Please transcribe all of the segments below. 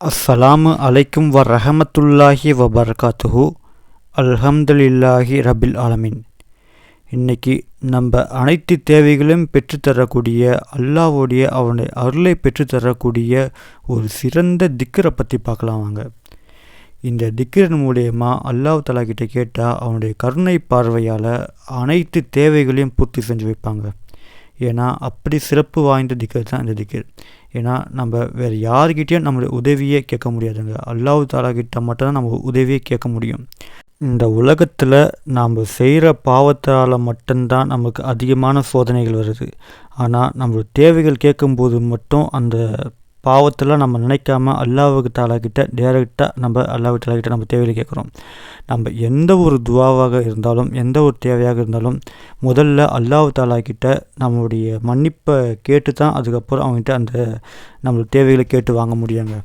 அஸ்ஸலாமு அலைக்கும் வ ரஹமத்துல்லாஹி வ பர்காத்துஹு அல்ஹம்துலில்லாஹி ரபில் ஆலமீன் இன்னைக்கு நம்ம அனைத்து தேவைகளையும் பெற்றுத்தரக்கூடிய அல்லாஹ்வுடைய அவனுடைய அருளை பெற்றுத்தரக்கூடிய ஒரு சிறந்த திக்கரை பற்றி பார்க்கலாம் வாங்க. இந்த திக்கரின் மூலயமா அல்லாஹ் தலா கிட்டே கேட்டால் அவனுடைய கருணை பார்வையால் அனைத்து தேவைகளையும் பூர்த்தி செஞ்சு வைப்பாங்க. ஏன்னா அப்படி சிறப்பு வாய்ந்த திக்கர் தான் இந்த திக்கர். ஏன்னா நம்ம வேறு யாருக்கிட்டேயும் நம்மளுடைய உதவியே கேட்க முடியாதுங்க. அல்லாஹ் தாலாக்கிட்ட மட்டும்தான் நம்ம உதவியே கேட்க முடியும். இந்த உலகத்தில் நாம் செய்கிற பாவத்தால் மட்டும்தான் நமக்கு அதிகமான சோதனைகள் வருது. ஆனால் நம்மளோட தேவைகள் கேட்கும்போது மட்டும் அந்த பாவத்தில் நம்ம நினைக்காம அல்லாவுக்கு தாலாக்கிட்ட டேரெக்டாக நம்ம அல்லாஹு தாலாக்கிட்ட நம்ம தேவையில் கேட்குறோம். நம்ம எந்த ஒரு துவாவாக இருந்தாலும் எந்த ஒரு தேவையாக இருந்தாலும் முதல்ல அல்லாஹு தாலாக்கிட்ட நம்மளுடைய மன்னிப்பை கேட்டு தான் அதுக்கப்புறம் அவங்ககிட்ட அந்த நம்மளோட தேவைகளை கேட்டு வாங்க முடியாங்க.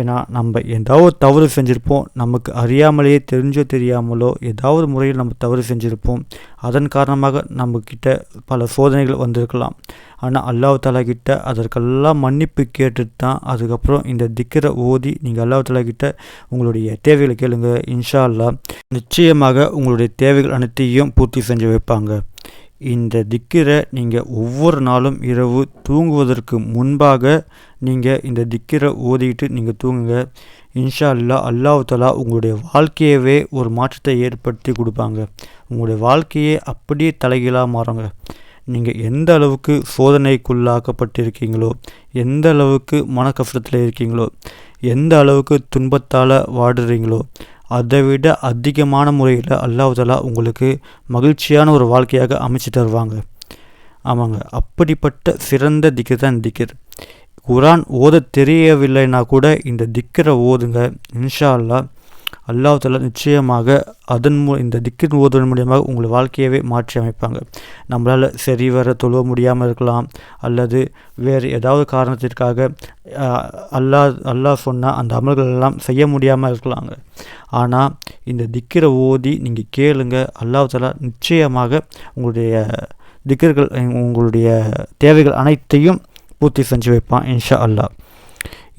ஏன்னா நம்ம ஏதாவது தவறு செஞ்சுருப்போம். நமக்கு அறியாமலேயே தெரிஞ்சோ தெரியாமலோ ஏதாவது முறையில் நம்ம தவறு செஞ்சுருப்போம். அதன் காரணமாக நம்மக்கிட்ட பல சோதனைகள் வந்திருக்கலாம். ஆனால் அல்லாஹ் தாலா கிட்ட அதற்கெல்லாம் மன்னிப்பு கேட்டுட்டு தான் அதுக்கப்புறம் இந்த திக்கரை ஓதி நீங்கள் அல்லாஹ் தாலா கிட்ட உங்களுடைய தேவைகளை கேளுங்க. இன்ஷா அல்லா நிச்சயமாக உங்களுடைய தேவைகள் அனைத்தையும் பூர்த்தி செஞ்சு வைப்பாங்க. இந்த திக்கிரை நீங்கள் ஒவ்வொரு நாளும் இரவு தூங்குவதற்கு முன்பாக நீங்கள் இந்த திக்கிரை ஓதிக்கிட்டு நீங்கள் தூங்குங்க. இன்ஷா அல்லா அல்லாஹ் தலா உங்களுடைய வாழ்க்கையவே ஒரு மாற்றத்தை ஏற்படுத்தி கொடுப்பாங்க. உங்களுடைய வாழ்க்கையே அப்படியே தலைகீழாக மாறுங்க. நீங்கள் எந்த அளவுக்கு சோதனைக்குள்ளாக்கப்பட்டிருக்கீங்களோ எந்த அளவுக்கு மன கஷ்டத்தில் இருக்கீங்களோ எந்த அளவுக்கு துன்பத்தால் வாடுறீங்களோ அதை விட அதிகமான முறையில் அல்லாஹாலா உங்களுக்கு மகிழ்ச்சியான ஒரு வாழ்க்கையாக அமைச்சு தருவாங்க. ஆமாங்க. அப்படிப்பட்ட சிறந்த திக்கர் தான் திக்கர் குரான் ஓத தெரியவில்லைனா கூட இந்த திக்கரை ஓதுங்க இன்ஷா அல்லா அல்லாஹால நிச்சயமாக அதன் மூ இந்த திக்கின் ஓதுவதன் மூலியமாக உங்கள் வாழ்க்கையவே மாற்றி அமைப்பாங்க. நம்மளால் சரி வர தொழுவ முடியாமல் இருக்கலாம் அல்லது வேறு ஏதாவது காரணத்திற்காக அல்லாஹ் அல்லாஹ் சொன்னால் அந்த அமல்கள் எல்லாம் செய்ய முடியாமல் இருக்கலாங்க. ஆனால் இந்த திக்கிற ஓதி நீங்கள் கேளுங்க. அல்லாஹாலா நிச்சயமாக உங்களுடைய திக்கர்கள் உங்களுடைய தேவைகள் அனைத்தையும் பூர்த்தி செஞ்சு வைப்பான் இன்ஷா அல்லாஹ்.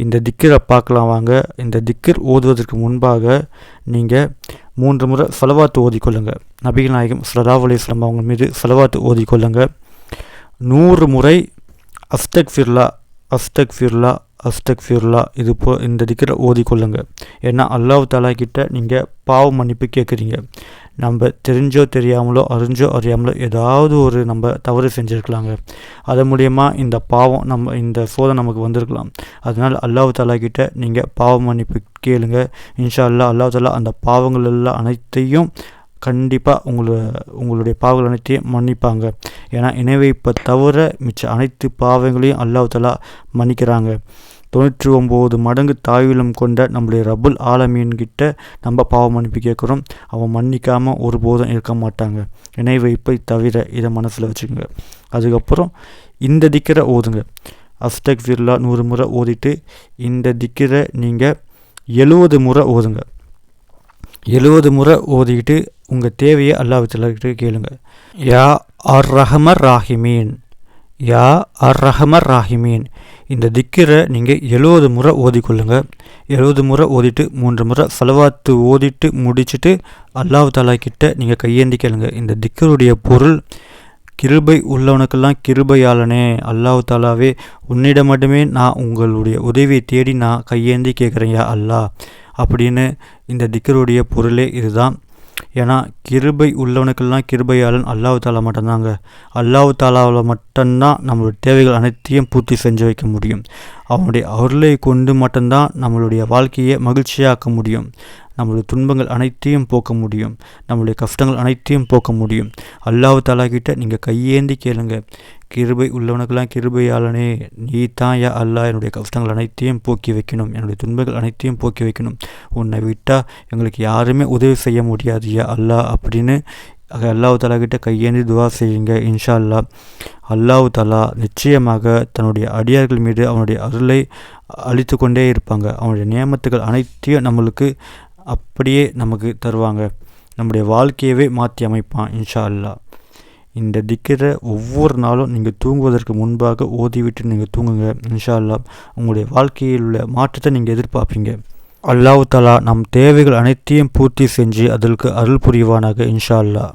இந்த திக்கரை பார்க்கலாம் வாங்க. இந்த திக்கர் ஓதுவதற்கு முன்பாக நீங்கள் மூன்று முறை செலவாத்து ஓதிக்கொள்ளுங்க. நபிகள் நாயகம் சலாஹ் அலிஸ்லாம் அவங்க மீது செலவாத்து ஓதிக்கொள்ளுங்க. நூறு முறை அஸ்தக் ஃபிர்லா அஸ்தக் ஃபிர்லா அஸ்தக் ஃபிர்லா இது போ இந்த திக்கிற ஓதிக்கொள்ளுங்க ஏன்னா அல்லாஹ் தாலா கிட்ட நீங்கள் பாவ மன்னிப்பு கேட்குறீங்க. நம்ம தெரிஞ்சோ தெரியாமலோ அறிஞ்சோ அறியாமலோ ஏதாவது ஒரு நம்ம தவறு செஞ்சுருக்கலாங்க. அது மூலயமா இந்த பாவம் நம்ம இந்த சோதனை நமக்கு வந்திருக்கலாம். அதனால் அல்லாஹ் தாலா கிட்ட நீங்கள் பாவ மன்னிப்பு கேளுங்க. இன்ஷா அல்லா அல்லாஹ் தாலா அந்த பாவங்கள் எல்லாம் அனைத்தையும் கண்டிப்பாக உங்களை உங்களுடைய பாவங்கள் அனைத்தையும் மன்னிப்பாங்க. ஏன்னா இணைவைப்பை தவிர மிச்ச அனைத்து பாவங்களையும் அல்லாஹலா மன்னிக்கிறாங்க. தொண்ணூற்றி ஒம்பது மடங்கு தாயுலம் கொண்ட நம்முடைய ரபுல் ஆலமீன்கிட்ட நம்ம பாவம் மன்னிப்பு கேட்குறோம். அவன் மன்னிக்காமல் ஒருபோதும் இருக்க மாட்டாங்க. இணை வைப்பை தவிர இதை மனசில் வச்சுக்கோங்க. அதுக்கப்புறம் இந்த திக்கரை ஓதுங்க. அஸ்டக் ஃபிர்லா நூறு முறை ஓதிட்டு இந்த திக்கரை நீங்கள் எழுபது முறை ஓதுங்க. எழுபது முறை ஓதிக்கிட்டு உங்கள் தேவையை அல்லாஹ் கேளுங்கள் யா அர் ரஹமர் ராஹிமீன் யா அர் ரஹமர் ராஹிமீன் இந்த திக்கரை நீங்கள் எழுபது முறை ஓதிக்கொள்ளுங்க எழுபது முறை ஓதிட்டு மூன்று முறை செலவாத்து ஓதிட்டு முடிச்சுட்டு அல்லாஹ் தாலா கிட்ட நீங்கள் கையேந்தி கேளுங்க. இந்த திக்கருடைய பொருள் கிருபை உள்ளவனுக்கெல்லாம் கிருபையாளனே. அல்லாஹ் தாலாவே உன்னிடம் மட்டுமே நான் உங்களுடைய உதவியை தேடி நான் கையேந்தி கேட்குறேன் யா அல்லாஹ். அப்படின்னு இந்த திக்கருடைய பொருளே இதுதான். ஏன்னா கிருபை உள்ளவனுக்கெல்லாம் கிருபையாளன் அல்லாஹு தாலா மட்டும்தாங்க. அல்லாஹு தாலாவில் மட்டும்தான் நம்மளுடைய தேவைகள் அனைத்தையும் பூர்த்தி செஞ்சு வைக்க முடியும். அவனுடைய அருளை கொண்டு மட்டும்தான் நம்மளுடைய வாழ்க்கையை மகிழ்ச்சியாக்க முடியும். நம்மளுடைய துன்பங்கள் அனைத்தையும் போக்க முடியும். நம்மளுடைய கஷ்டங்கள் அனைத்தையும் போக்க முடியும். அல்லாஹு தாலா கிட்ட நீங்கள் கையேந்தி கேளுங்க. கிருபை உள்ளவனுக்கெல்லாம் கிருபையாளனே. நீ தான் யா அல்லா என்னுடைய கஷ்டங்கள் அனைத்தையும் போக்கி வைக்கணும். என்னுடைய துன்பங்கள் அனைத்தையும் போக்கி வைக்கணும். உன்னை விட்டால் எங்களுக்கு யாருமே உதவி செய்ய முடியாது. யா அல்லா அப்படின்னு அல்லாஹு தாலா கையேந்தி துவா செய்யுங்க இன்ஷா அல்லா அல்லாஹு தாலா நிச்சயமாக தன்னுடைய அடியார்கள் மீது அவனுடைய அருளை அழித்து கொண்டே இருப்பாங்க. அவனுடைய நியமத்துகள் அனைத்தையும் நம்மளுக்கு அப்படியே நமக்கு தருவாங்க. நம்முடைய வாழ்க்கையவே மாற்றி அமைப்பான் இன்ஷா அல்லா இந்த திக்கரை ஒவ்வொரு நாளும் நீங்கள் தூங்குவதற்கு முன்பாக ஓதிவிட்டு நீங்கள் தூங்குங்க. இன்ஷா அல்லாஹ் உங்களுடைய வாழ்க்கையில் உள்ள மாற்றத்தை நீங்கள் எதிர்பார்ப்பீங்க. அல்லாஹ் தலா நம் தேவைகள் அனைத்தையும் பூர்த்தி செஞ்சு அதற்கு அருள் புரிவானாக இன்ஷா அல்லாஹ்